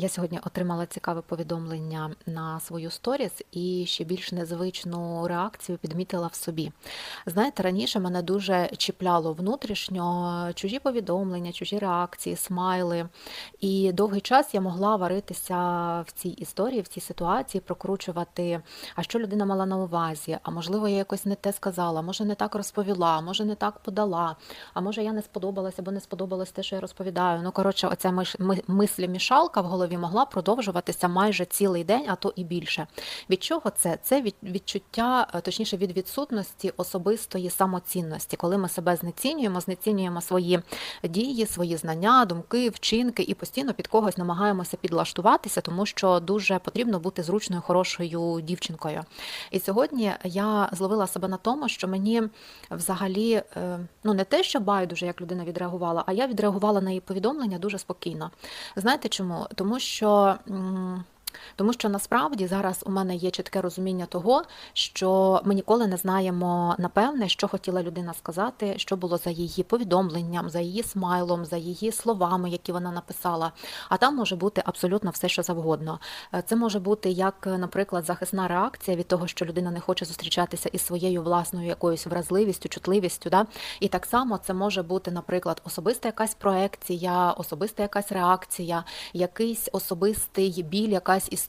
Я сьогодні отримала цікаве повідомлення на свою сторіс і ще більш незвичну реакцію підмітила в собі. Знаєте, раніше мене дуже чіпляло внутрішньо чужі повідомлення, чужі реакції, смайли. І довгий час я могла варитися в цій історії, в цій ситуації, прокручувати, а що людина мала на увазі, а можливо, я якось не те сказала, може не так розповіла, може не так подала, а може я не сподобалася або не сподобалось те, що я розповідаю. Ну, коротше, оця миш- мислі-мішалка в голові могла продовжуватися майже цілий день, а то і більше. Від чого це? Це від відчуття, е, точніше, від відсутності особистої самоцінності, коли ми себе знецінюємо, знецінюємо свої дії, свої знання, думки, вчинки і постійно під когось намагаємося підлаштуватися, тому що дуже потрібно бути зручною, хорошою дівчинкою. І сьогодні я зловила себе на тому, що мені взагалі е, ну не те, що байдуже, як людина відреагувала, а я відреагувала на її повідомлення дуже спокійно. Знаєте чому? Тому що. Тому що насправді зараз у мене є чітке розуміння того, що ми ніколи не знаємо напевне, що хотіла людина сказати, що було за її повідомленням, за її смайлом, за її словами, які вона написала. А там може бути абсолютно все, що завгодно. Е, Це може бути як, наприклад, захисна реакція від того, що людина не хоче зустрічатися із своєю власною якоюсь вразливістю, чутливістю. Да? І так само це може бути, наприклад, особиста якась проекція, особиста якась реакція, якийсь особистий біль, якась історія.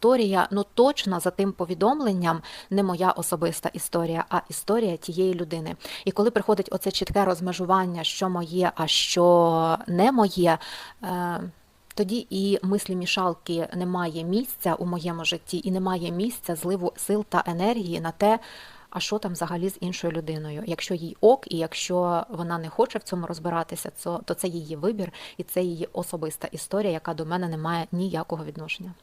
Ну точно за тим повідомленням не моя особиста історія, а історія тієї людини. І коли приходить оце чітке розмежування, що моє, а що не моє. Е- тоді і мислі мішалки немає місця у моєму житті, і немає місця зливу сил та енергії на те, а що там взагалі з іншою людиною. Якщо їй ок, і якщо вона не хоче в цьому розбиратися, то це її вибір і це її особиста історія, яка до мене не має ніякого відношення.